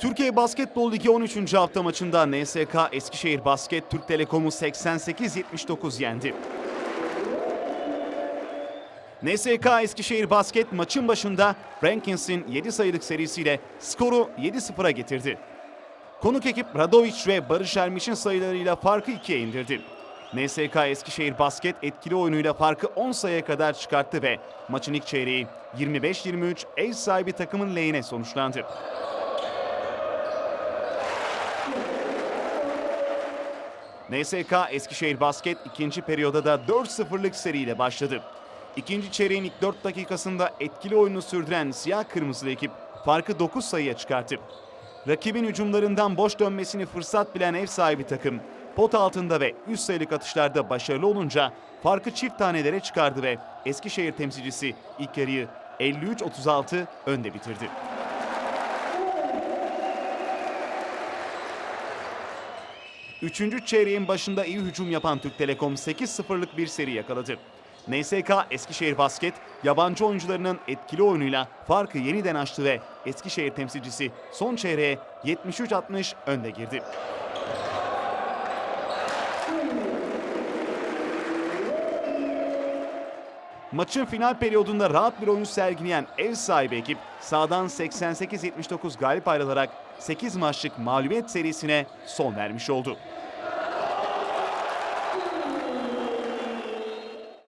Türkiye Basketbol Ligi 13. hafta maçında NSK Eskişehir Basket Türk Telekom'u 88-79 yendi. NSK Eskişehir Basket maçın başında Rankins'in 7 sayılık serisiyle skoru 7-0'a getirdi. Konuk ekip Radovic ve Barış Ermiş'in sayılarıyla farkı 2'ye indirdi. NSK Eskişehir Basket etkili oyunuyla farkı 10 sayıya kadar çıkarttı ve maçın ilk çeyreği 25-23 ev sahibi takımın lehine sonuçlandı. NSK Eskişehir Basket ikinci periyoda da 4-0'lık seriyle başladı. İkinci çeyreğin ilk 4 dakikasında etkili oyunu sürdüren siyah kırmızılı ekip farkı 9 sayıya çıkarttı. Rakibin hücumlarından boş dönmesini fırsat bilen ev sahibi takım pot altında ve üst sayılık atışlarda başarılı olunca farkı çift tanelere çıkardı ve Eskişehir temsilcisi ilk yarıyı 53-36 önde bitirdi. Üçüncü çeyreğin başında iyi hücum yapan Türk Telekom 8-0'lık bir seri yakaladı. NSK Eskişehir Basket yabancı oyuncularının etkili oyunuyla farkı yeniden açtı ve Eskişehir temsilcisi son çeyreğe 73-60 önde girdi. Maçın final periyodunda rahat bir oyun sergileyen ev sahibi ekip sağdan 88-79 galip ayrılarak 8 maçlık mağlubiyet serisine son vermiş oldu.